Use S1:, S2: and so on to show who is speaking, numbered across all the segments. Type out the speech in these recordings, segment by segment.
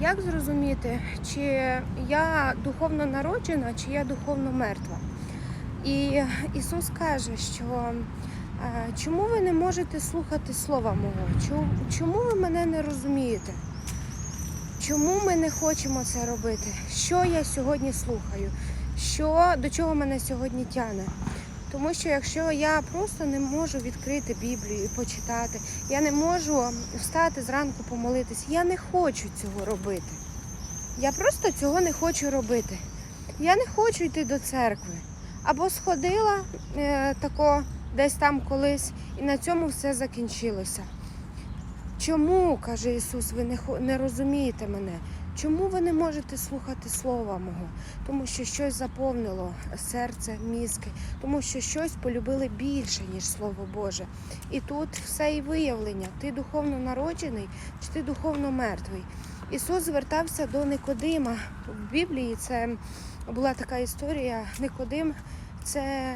S1: Як зрозуміти, чи я духовно народжена, чи я духовно мертва? І Ісус каже, що е, чому ви не можете слухати Слова Мого? Чому ви мене не розумієте? Чому ми не хочемо це робити? Що я сьогодні слухаю? Що, до чого мене сьогодні тягне? Тому що якщо я просто не можу відкрити Біблію і почитати, я не можу встати зранку помолитись, я не хочу цього робити. Я просто цього не хочу робити. Я не хочу йти до церкви. Або сходила е, тако десь там колись, і на цьому все закінчилося. Чому, каже Ісус, ви не, не розумієте мене? Чому ви не можете слухати Слова Мого? Тому що щось заповнило серце, мізки, тому що щось полюбили більше, ніж Слово Боже. І тут все і виявлення: ти духовно народжений чи ти духовно мертвий. Ісус звертався до Никодима. В Біблії це була така історія. Никодим це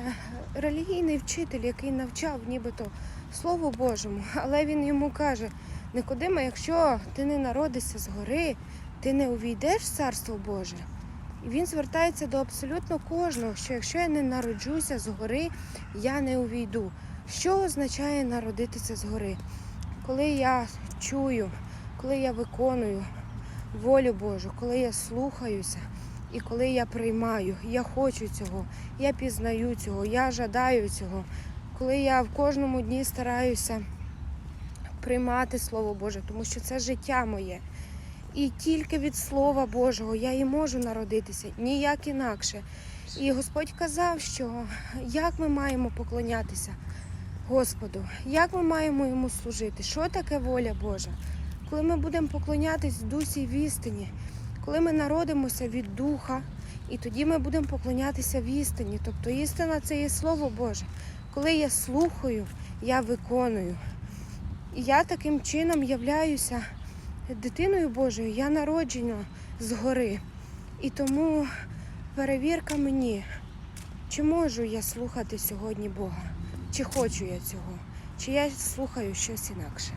S1: релігійний вчитель, який навчав нібито Слову Божому. Але він йому каже: Никодима, якщо ти не народишся згори, ти не увійдеш в Царство Боже. І він звертається до абсолютно кожного, що якщо я не народжуся згори, я не увійду. Що означає народитися згори? Коли я чую, коли я виконую волю Божу, коли я слухаюся і коли я приймаю, я хочу цього, я пізнаю цього, я жадаю цього, коли я в кожному дні стараюся приймати Слово Боже, тому що це життя моє. І тільки від Слова Божого я і можу народитися, ніяк інакше. І Господь казав, що як ми маємо поклонятися Господу, як ми маємо йому служити, що таке воля Божа? Коли ми будемо поклонятись дусі в істині, коли ми народимося від Духа, і тоді ми будемо поклонятися в істині. Тобто істина це є Слово Боже. Коли я слухаю, я виконую. І я таким чином являюся дитиною Божою, я народжена згори. І тому перевірка мені, чи можу я слухати сьогодні Бога, чи хочу я цього, чи я слухаю щось інакше.